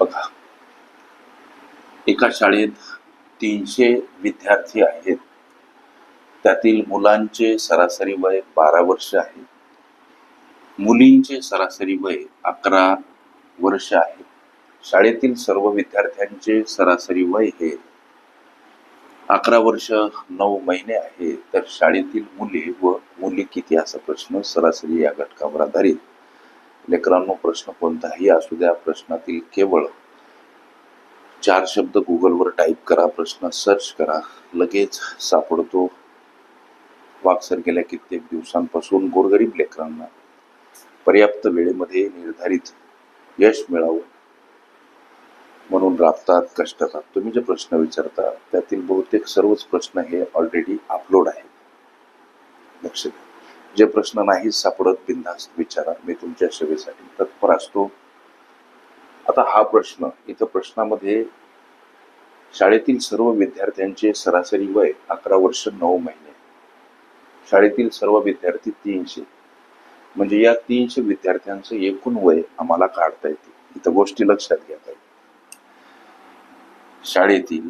बघा. एका शाळेत तीनशे विद्यार्थी आहेत. त्यातील मुलांचे सरासरी वय बारा वर्ष आहे. मुलींचे सरासरी वय अकरा वर्ष आहे. शाळेतील सर्व विद्यार्थ्यांचे सरासरी वय हे अकरा वर्ष नऊ महिने आहे. तर शाळेतील मुले व मुली किती? असा प्रश्न सरासरी या घटकावर आधारित लेकरांनो प्रश्न कोणताही असू द्या प्रश्नातील केवळ चार शब्द गुगलवर टाईप करा प्रश्न सर्च करा लगेच सापडतो. वाक्सर गेल्या कित्येक दिवसांपासून गोरगरीब लेकरांना पर्याप्त वेळेमध्ये निर्धारित यश मिळावं म्हणून राबतात कष्टतात. तुम्ही जे प्रश्न विचारता त्यातील बहुतेक सर्वच प्रश्न हे ऑलरेडी अपलोड आहेत. लक्ष द्या. जे प्रश्न नाही सापडत बिनधास्त विचारा. मी तुमच्या सेवेसाठी तत्पर असतो. आता हा प्रश्न इथं प्रश्नामध्ये शाळेतील सर्व विद्यार्थ्यांचे सरासरी वय अकरा वर्ष नऊ महिने. शाळेतील सर्व विद्यार्थी तीनशे. म्हणजे या तीनशे विद्यार्थ्यांचं एकूण वय आम्हाला काढता येते. इथं गोष्टी लक्षात घ्या पाहिजे शाळेतील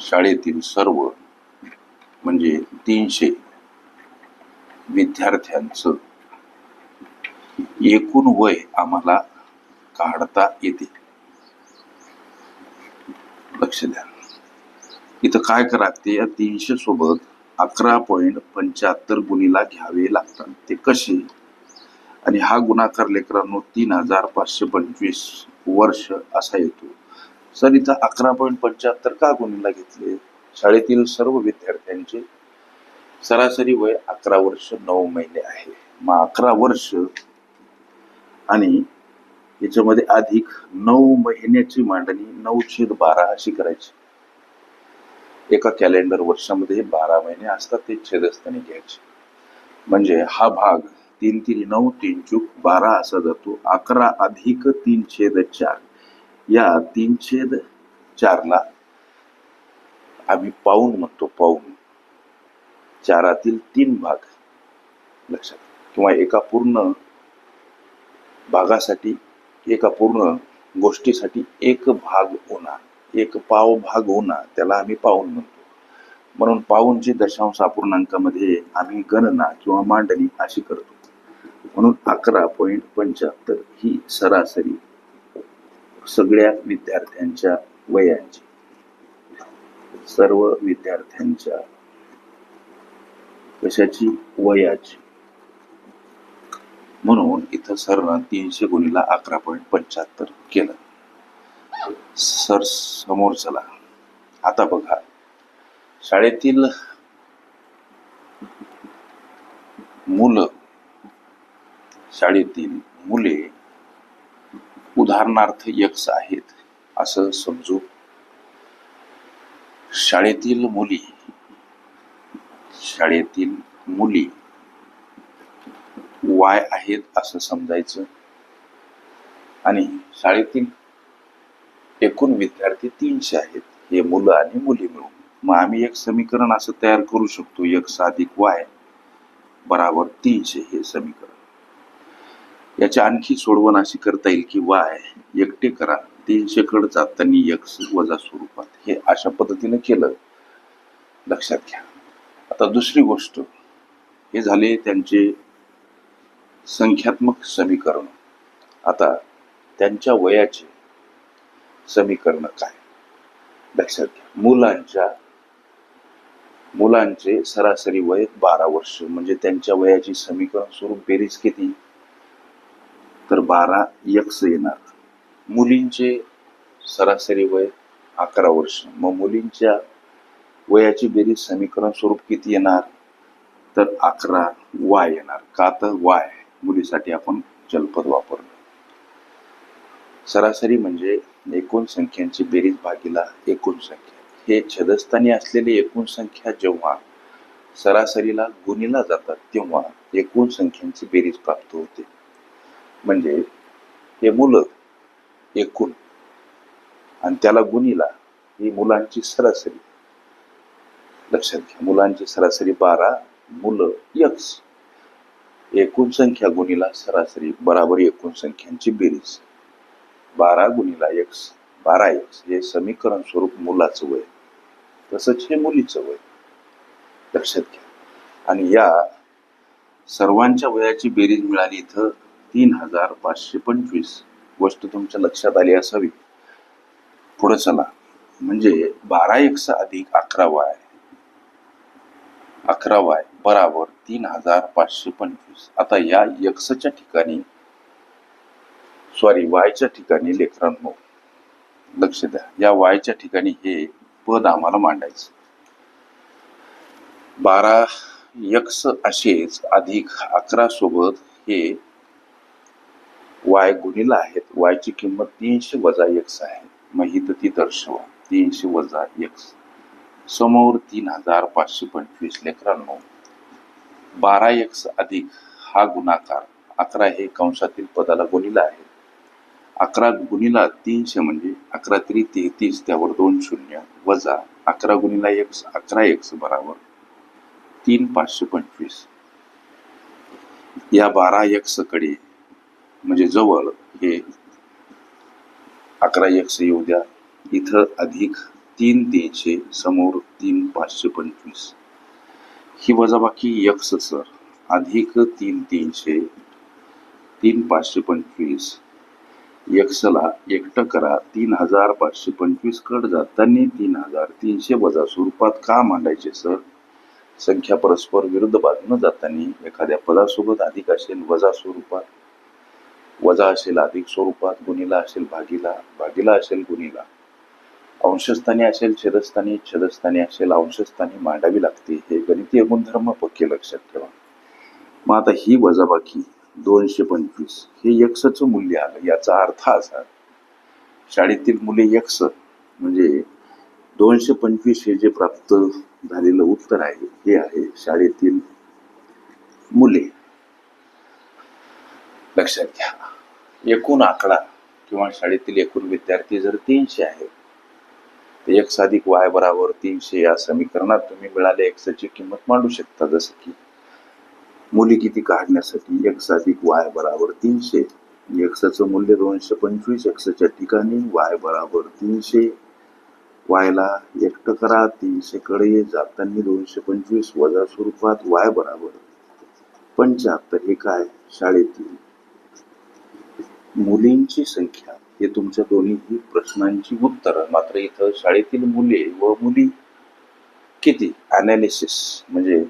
शाळेतील सर्व म्हणजे तीनशे विद्यार्थ्यांचं एकूण वय आम्हाला काढता येते. लक्ष द्या. इथं काय करा ते या तीनशे सोबत अकरा पॉईंट पंच्याहत्तर गुणीला घ्यावे लागतात. ते कसे? आणि हा गुणाकार लेकरांनो तीन हजार पाचशे पंचवीस वर्ष असा येतो. सर इथं अकरा पॉईंट पंच्याहत्तर का गुणीला घेतले? शाळेतील सर्व विद्यार्थ्यांचे सरासरी वय अकरा वर्ष नऊ महिने आहे. मग अकरा वर्ष आणि याच्यामध्ये अधिक नऊ महिन्याची मांडणी नऊ छेद बारा अशी करायची. एका कॅलेंडर वर्षामध्ये बारा महिने असतात ते छेदस्थानी घ्यायचे. म्हणजे हा भाग तीन तीन नऊ तीन चूक बारा असा जातो अकरा अधिक तीन छेद चार. या तीन छेद चारला आम्ही पाऊन म्हणतो पाऊन चारातील तीन भाग लक्षात. किंवा एका पूर्ण भागासाठी एका पूर्ण गोष्टीसाठी एक भाग होणार एक पाव भाग होणार त्याला आम्ही पाऊन म्हणतो. म्हणून पाऊनची दशांश अपूर्णांकामध्ये आम्ही गणना किंवा मांडणी अशी करतो. म्हणून अकरा पॉईंट पंच्याहत्तर ही सरासरी सगळ्या विद्यार्थ्यांच्या वयांची. सर्व विद्यार्थ्यांच्या कशाची वयाची. म्हणून इथं सरनं तीनशे गुणीला अकरा पॉईंट पंच्याहत्तर केलं. सर समोर चला आता बघा शाळेतील मुलं शाळेतील मुले उदाहरणार्थ यक्स आहेत असं समजू शाळेतील मुली. शाळेतील मुली. वाय आहेत असं समजायचं. आणि शाळेतील एकूण विद्यार्थी तीनशे आहेत. हे मुलं आणि मुली मिळून. मग आम्ही एक समीकरण असं तयार करू शकतो. एक साधिक वाय बराबर तीनशे हे समीकरण. याच्या आणखी सोडवण अशी करता येईल की वाय एकटे करा. तीनशे कडे जाताना यक्स वजा स्वरूपात. हे अशा पद्धतीने केलं. लक्षात घ्या. आता दुसरी गोष्ट. हे झाले त्यांचे संख्यात्मक समीकरण. आता त्यांच्या वयाचे समीकरण काय? लक्षात घ्या. मुलांच्या मुलांचे सरासरी वय बारा वर्ष. म्हणजे त्यांच्या वयाची समीकरण स्वरूप बेरीज किती? तर बारा यक्स येणार. मुलींचे सरासरी वय अकरा वर्ष. मग मुलींच्या वयाची बेरीज समीकरण स्वरूप किती येणार? तर अकरा वाय येणार. का तर वाय मुलीसाठी आपण जलपद वापरलो. सरासरी म्हणजे एकूण संख्यांची बेरीज भागीला एकूण संख्या. हे छदस्थानी असलेली एकूण संख्या जेव्हा सरासरीला गुणीला जातात तेव्हा एकूण संख्यांची बेरीज प्राप्त होते. म्हणजे हे मुलं एकूण. आणि त्याला गुणीला ही मुलांची सरासरी. लक्षात घ्या मुलांची सरासरी बारा मुलं यक्स. एकूण संख्या गुणीला सरासरी बराबर एकूण संख्यांची बेरीज. बारा गुणीला एक्स बारा एक्स हे समीकरण स्वरूप मुलाचं वय. तसंच हे मुलीचं वय. लक्षात घ्या. आणि या सर्वांच्या वयाची बेरीज मिळाली इथं तीन हजार पाचशे पंचवीस. गोष्ट तुमच्या लक्षात आली असावी. पुढे चला. म्हणजे बारा एक्स अधिक अकरा वाय. अकरा वाय बराबर तीन हजार पाचशे पंचवीस. आता या यक्षच्या ठिकाणी सॉरी वायच्या ठिकाणी लेकरांनो लक्ष द्या. या वायच्या ठिकाणी हे पद आम्हाला मांडायचं. बारा यक्स असेच अधिक अकरा सोबत हे वाय गुणिला आहेत. वायची किंमत तीनशे वजा एक्स आहे मग ही ती दर्शवा. तीनशे वजा एक्स समोर तीन हजार पाचशे पंचवीस लेकरांनो. बारा एक्स अधिक हा गुणाकार. अकरा हे कंसातील पदाला गुणिला आहे. अकरा गुणिला तीनशे म्हणजे अकरा तरी तेहतीस. त्यावर दोन शून्य वजा अकरा गुणिला एक्स अकरा एक्स बराबर तीन पाचशे पंचवीस. या बारा एक्सकडे म्हणजे जवळ हे अकरा एकशे येऊ द्या. इथं अधिक तीन तीनशे समोर तीन पाचशे पंचवीस. ही वजाबाकी यक्ष सर अधिक तीन तीनशे तीन पाचशे पंचवीस. यक्षला एकटं करा तीन हजार पाचशे पंचवीस कड जाताना तीन हजार तीनशे वजा स्वरूपात का मांडायचे सर संख्या परस्पर विरुद्ध बाजून जाताना एखाद्या पदासोबत अधिक असेल वजा स्वरूपात वजा असेल अधिक स्वरूपात गुणिला असेल भागीला भागीला असेल गुणिला. अंशस्थानी असेल छेदस्थानी छेदस्थानी असेल अंशस्थानी मांडावी लागते. हे गणितीय गुणधर्म पक्के लक्षात ठेवा. मग आता ही वजाबाकी दोनशे पंचवीस हे यक्षचं मूल्य आलं. याचा अर्थ असा शाळेतील मुले यक्ष म्हणजे दोनशे पंचवीस हे जे प्राप्त झालेलं उत्तर आहे हे आहे शाळेतील मुले. लक्षात घ्या एकूण आकडा किंवा शाळेतील एकूण विद्यार्थी जर तीनशे आहेत तर एक साधिक वाय बराबर तीनशे या समीकरणात तुम्ही मिळाले एक्सची किंमत मांडू शकता. जसं की मुली किती काढण्यासाठी एक साधिक वाय बराबर तीनशे एक्सचं मूल्य दोनशे पंचवीस एक्सच्या ठिकाणी वाय बराबर तीनशे वायला एकटं करा तीनशे कडे जाताना दोनशे पंचवीस वजा स्वरूपात वाय बराबर पंच्याहत्तर हे काय? शाळेतील मुलींची संख्या हे तुमच्या दोन्ही प्रश्नांची उत्तर. मात्र इथं शाळेतील मुले व मुली किती? अनालिसिस म्हणजे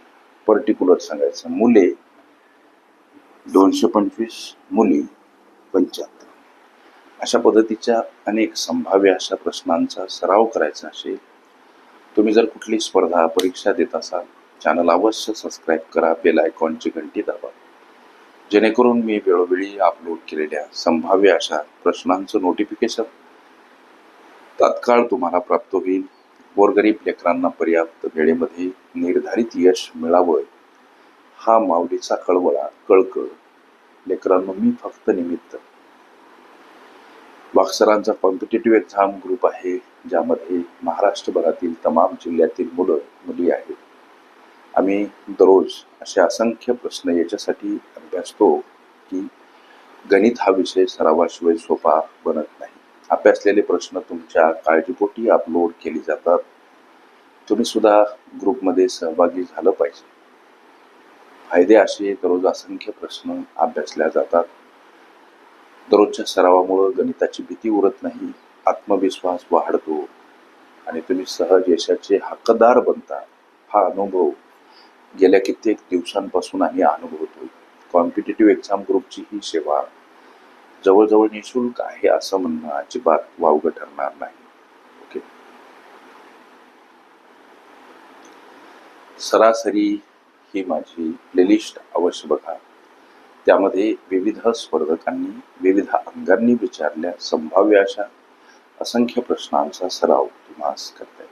पर्टिक्युलर सांगायचं. मुले दोनशे पंचवीस मुली पंच्याहत्तर. अशा पद्धतीच्या अनेक संभाव्य अशा प्रश्नांचा सराव करायचा असेल तुम्ही जर कुठली स्पर्धा परीक्षा देत असाल चॅनल अवश्य सबस्क्राईब करा बेल आयकॉनची घंटी दाबा. जेणेकरून मी वेळोवेळी अपलोड केलेल्या संभाव्य अशा प्रश्नांचं नोटिफिकेशन तात्काळ तुम्हाला प्राप्त होईल. गोरगरीब लेकरांना पर्याप्त वेळेमध्ये निर्धारित यश मिळावं हा माऊलीचा कळवळा कळकळ. लेकरांनो मी फक्त निमित्त. बॉक्सरांचा कॉम्पिटेटिव्ह एक्झाम ग्रुप आहे ज्यामध्ये महाराष्ट्रभरातील तमाम जिल्ह्यातील मुलं मुली आहेत. आम्ही दररोज असे असंख्य प्रश्न याच्यासाठी अभ्यासतो की गणित हा विषय सरावाशिवाय सोपा बनत नाही. अभ्यासलेले प्रश्न तुमच्या काळजीपोटी अपलोड केले जातात. तुम्ही सुद्धा ग्रुपमध्ये सहभागी झालं पाहिजे. फायदे असे दररोज असंख्य प्रश्न अभ्यासल्या जातात. दररोजच्या सरावामुळं गणिताची भीती उरत नाही आत्मविश्वास वाढतो आणि तुम्ही सहज यशाचे हक्कदार बनता. हा अनुभव गेल्या कित्येक दिवसांपासून आम्ही अनुभवतोय कॉम्पिटेटिव्ह एक्झाम ग्रुपची ही सेवा जवळजवळ निशुल्क आहे असं म्हणणं अजिबात वावगं ठरणार नाही. ओके सरासरी ही माझी प्लेलिस्ट अवश्य बघा. त्यामध्ये विविध स्पर्धकांनी विविध अंगांनी विचारल्या संभाव्य अशा असंख्य प्रश्नांचा सराव तुम्हाला करता